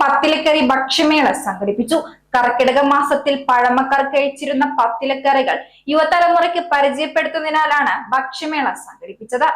പത്തിലക്കറി ഭക്ഷ്യമേള സംഘടിപ്പിച്ചു. കർക്കിടക മാസത്തിൽ പഴമക്കാർ കഴിച്ചിരുന്ന പത്തിലക്കറികൾ യുവതലമുറയ്ക്ക് പരിചയപ്പെടുത്തുന്നതിനാലാണ് ഭക്ഷ്യമേള സംഘടിപ്പിച്ചത്.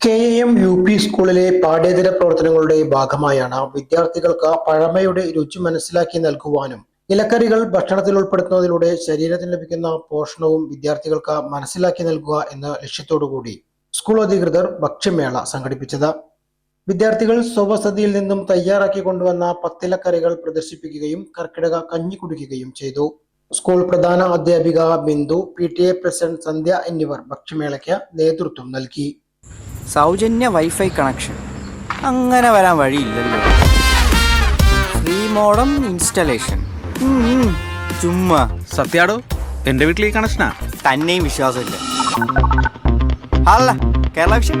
കെ എം യു പി സ്കൂളിലെ പാഠ്യേതര പ്രവർത്തനങ്ങളുടെ ഭാഗമായാണ് വിദ്യാർത്ഥികൾക്ക് പഴമയുടെ രുചി മനസ്സിലാക്കി നൽകുവാനും ഇലക്കറികൾ ഭക്ഷണത്തിൽ ഉൾപ്പെടുത്തുന്നതിലൂടെ ശരീരത്തിന് ലഭിക്കുന്ന പോഷണവും വിദ്യാർത്ഥികൾക്ക് മനസ്സിലാക്കി നൽകുക എന്ന ലക്ഷ്യത്തോടുകൂടി സ്കൂൾ അധികൃതർ ഭക്ഷ്യമേള സംഘടിപ്പിച്ചത്. വിദ്യാർത്ഥികൾ സ്വവസതിയിൽ നിന്നും തയ്യാറാക്കി കൊണ്ടുവന്ന പത്തിലക്കറികൾ പ്രദർശിപ്പിക്കുകയും കർക്കിടക കഞ്ഞി കുടിക്കുകയും ചെയ്തു. സ്കൂൾ പ്രധാന അധ്യാപിക Bindu P T A president Sandhya എന്നിവർ ഭക്ഷ്യമേളയ്ക്ക് നേതൃത്വം നൽകി. സൗജന്യ വൈഫൈ കണക്ഷൻ. അങ്ങനെ വരാൻ വഴിയില്ലല്ലോ. Free modem installation. ചുമ്മാ. സത്യാടോ എന്റെ വീട്ടിൽ ഈ കണക്ഷനാ? തന്നെയും വിശ്വാസമില്ല. അല്ല കേരള വിഷൻ?